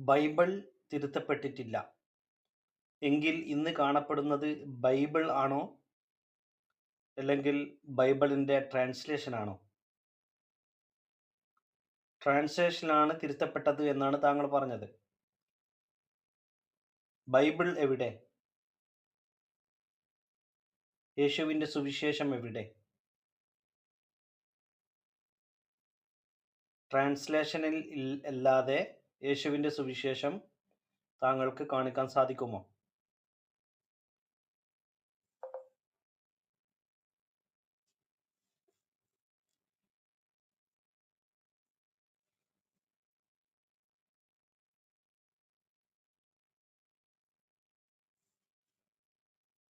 Bible തിരുത്തപ്പെട്ടിട്ടില്ല. എങ്കിൽ ഇന്ന് കാണപ്പെടുന്നത് ബൈബിൾ ആണോ അല്ലെങ്കിൽ ബൈബിളിന്റെ ട്രാൻസ്ലേഷൻ ആണോ? ട്രാൻസ്ലേഷനാണ് തിരുത്തപ്പെട്ടത് എന്നാണ് താങ്കൾ പറഞ്ഞത്. ബൈബിൾ എവിടെ? യേശുവിന്റെ സുവിശേഷം എവിടെ? ട്രാൻസ്ലേഷനിൽ അല്ലാതെ യേശുവിന്റെ സുവിശേഷം താങ്കൾക്ക് കാണിക്കാൻ സാധിക്കുമോ?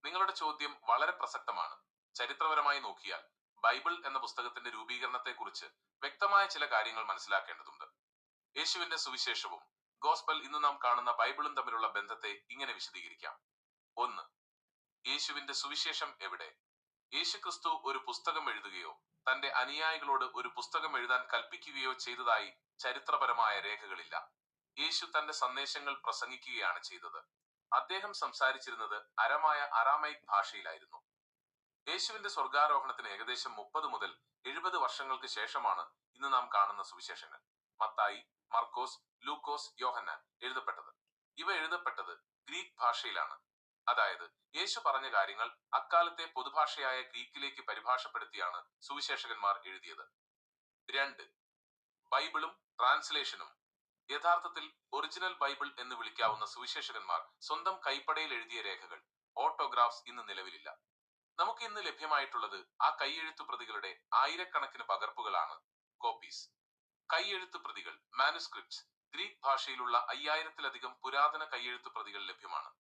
നിങ്ങളുടെ ചോദ്യം വളരെ പ്രസക്തമാണ് ചരിത്രപരമായി നോക്കിയാൽ ബൈബിൾ എന്ന പുസ്തകത്തിന്റെ രൂപീകരണത്തെക്കുറിച്ച് വ്യക്തമായ ചില കാര്യങ്ങൾ മനസ്സിലാക്കേണ്ടതുണ്ട് യേശുവിന്റെ സുവിശേഷവും ഗോസ്ബൽ ഇന്ന് നാം കാണുന്ന ബൈബിളും തമ്മിലുള്ള ബന്ധത്തെ ഇങ്ങനെ വിശദീകരിക്കാം. ഒന്ന് യേശുവിന്റെ സുവിശേഷം എവിടെ? യേശുക്രിസ്തു ഒരു പുസ്തകം എഴുതുകയോ തന്റെ അനുയായികളോട് ഒരു പുസ്തകം എഴുതാൻ കൽപ്പിക്കുകയോ ചെയ്തതായി ചരിത്രപരമായ രേഖകളില്ല. യേശു തന്റെ സന്ദേശങ്ങൾ പ്രസംഗിക്കുകയാണ് ചെയ്തത്. അദ്ദേഹം സംസാരിച്ചിരുന്നത് അരമായ അറാമൈക് ഭാഷയിലായിരുന്നു. യേശുവിന്റെ സ്വർഗാരോഹണത്തിന് ഏകദേശം മുപ്പത് മുതൽ എഴുപത് വർഷങ്ങൾക്ക് ശേഷമാണ് ഇന്ന് നാം കാണുന്ന സുവിശേഷങ്ങൾ. മത്തായി മർക്കോസ് ലൂക്കോസ് യോഹന്നാൻ എഴുതപ്പെട്ടത്. ഇവ എഴുതപ്പെട്ടത് ഗ്രീക്ക് ഭാഷയിലാണ്. അതായത് യേശു പറഞ്ഞ കാര്യങ്ങൾ അക്കാലത്തെ പൊതുഭാഷയായ ഗ്രീക്കിലേക്ക് പരിഭാഷപ്പെടുത്തിയാണ് സുവിശേഷകന്മാർ എഴുതിയത്. രണ്ട് ബൈബിളും ട്രാൻസ്ലേഷനും. യഥാർത്ഥത്തിൽ ഒറിജിനൽ ബൈബിൾ എന്ന് വിളിക്കാവുന്ന സുവിശേഷകന്മാർ സ്വന്തം കൈപ്പടയിൽ എഴുതിയ രേഖകൾ ഓട്ടോഗ്രാഫ്സ് ഇന്ന് നിലവിലില്ല. നമുക്ക് ഇന്ന് ലഭ്യമായിട്ടുള്ളത് ആ കൈയെഴുത്തു പ്രതികളുടെ ആയിരക്കണക്കിന് പകർപ്പുകളാണ് കോപ്പീസ്. കൈയെഴുത്തു പ്രതികൾ മാനുസ്ക്രിപ്റ്റ്സ് ഗ്രീക്ക് ഭാഷയിലുള്ള അയ്യായിരത്തിലധികം പുരാതന കൈയെഴുത്ത് പ്രതികൾ ലഭ്യമാണ്.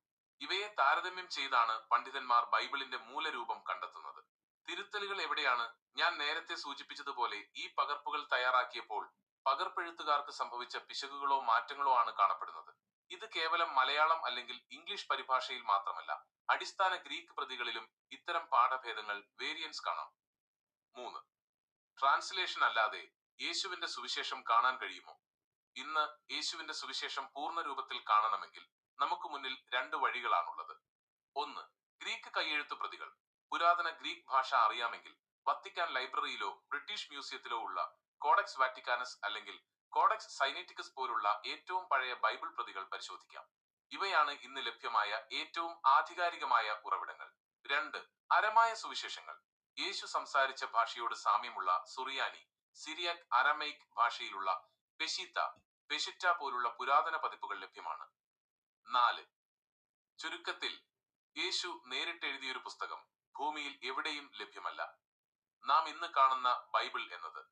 ഇവയെ താരതമ്യം ചെയ്താണ് പണ്ഡിതന്മാർ ബൈബിളിന്റെ മൂലരൂപം കണ്ടെത്തുന്നത്. തിരുത്തലുകൾ എവിടെയാണ്? ഞാൻ നേരത്തെ സൂചിപ്പിച്ചതുപോലെ ഈ പകർപ്പുകൾ തയ്യാറാക്കിയപ്പോൾ പകർപ്പെഴുത്തുകാർക്ക് സംഭവിച്ച പിശകുകളോ മാറ്റങ്ങളോ ആണ് കാണപ്പെടുന്നത്. ഇത് കേവലം മലയാളം അല്ലെങ്കിൽ ഇംഗ്ലീഷ് പരിഭാഷയിൽ മാത്രമല്ല അടിസ്ഥാന ഗ്രീക്ക് പ്രതികളിലും ഇത്തരം പാഠഭേദങ്ങൾ വേരിയൻസ് കാണാം. മൂന്ന്. ട്രാൻസ്ലേഷൻ അല്ലാതെ യേശുവിന്റെ സുവിശേഷം കാണാൻ കഴിയുമോ? ഇന്ന് യേശുവിന്റെ സുവിശേഷം പൂർണ രൂപത്തിൽ കാണണമെങ്കിൽ നമുക്ക് മുന്നിൽ രണ്ട് വഴികളാണുള്ളത്. ഒന്ന് ഗ്രീക്ക് കൈയെഴുത്തു പ്രതികൾ പുരാതന ഗ്രീക്ക് ഭാഷ അറിയാമെങ്കിൽ വത്തിക്കാൻ ലൈബ്രറിയിലോ ബ്രിട്ടീഷ് മ്യൂസിയത്തിലോ ഉള്ള കോഡക്സ് വാറ്റിക്കാനസ് അല്ലെങ്കിൽ കോഡക്സ് സൈനറ്റിക്കസ് പോലുള്ള ഏറ്റവും പഴയ ബൈബിൾ പ്രതികൾ പരിശോധിക്കാം. ഇവയാണ് ഇന്ന് ലഭ്യമായ ഏറ്റവും ആധികാരികമായ ഉറവിടങ്ങൾ. രണ്ട് അരമായ സുവിശേഷങ്ങൾ. യേശു സംസാരിച്ച ഭാഷയോട് സാമ്യമുള്ള സുറിയാനി സിറിയക് അരമൈക് ഭാഷയിലുള്ള പെഷിത്ത പെഷിറ്റ പോലുള്ള പുരാതന പതിപ്പുകൾ ലഭ്യമാണ്. നാല് ചുരുക്കത്തിൽ യേശു നേരിട്ട് എഴുതിയൊരു പുസ്തകം ഭൂമിയിൽ എവിടെയും ലഭ്യമല്ല. നാം ഇന്ന് കാണുന്ന ബൈബിൾ എന്നത്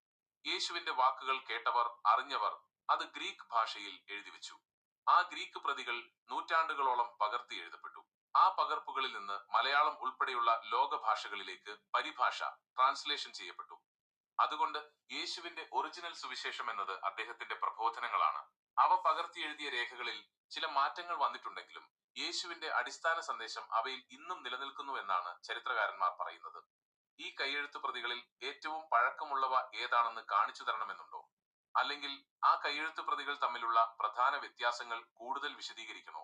യേശുവിന്റെ വാക്കുകൾ കേട്ടവർ അറിഞ്ഞവർ അത് ഗ്രീക്ക് ഭാഷയിൽ എഴുതി വെച്ചു. ആ ഗ്രീക്ക് പ്രതികൾ നൂറ്റാണ്ടുകളോളം പകർത്തി എഴുതപ്പെട്ടു. ആ പകർപ്പുകളിൽ നിന്ന് മലയാളം ഉൾപ്പെടെയുള്ള ലോക ഭാഷകളിലേക്ക് പരിഭാഷ ട്രാൻസ്ലേഷൻ ചെയ്യപ്പെട്ടു. അതുകൊണ്ട് യേശുവിന്റെ ഒറിജിനൽ സുവിശേഷം എന്നത് അദ്ദേഹത്തിന്റെ പ്രബോധനങ്ങളാണ്. അവ പകർത്തി എഴുതിയ രേഖകളിൽ ചില മാറ്റങ്ങൾ വന്നിട്ടുണ്ടെങ്കിലും യേശുവിന്റെ അടിസ്ഥാന സന്ദേശം അവയിൽ ഇന്നും നിലനിൽക്കുന്നു എന്നാണ് ചരിത്രകാരന്മാർ പറയുന്നത്. ഈ കൈയെഴുത്തു പ്രതികളിൽ ഏറ്റവും പഴക്കമുള്ളവ ഏതാണെന്ന് കാണിച്ചു തരണമെന്നുണ്ടോ? അല്ലെങ്കിൽ ആ കൈയെഴുത്തു പ്രതികൾ തമ്മിലുള്ള പ്രധാന വ്യത്യാസങ്ങൾ കൂടുതൽ വിശദീകരിക്കണോ?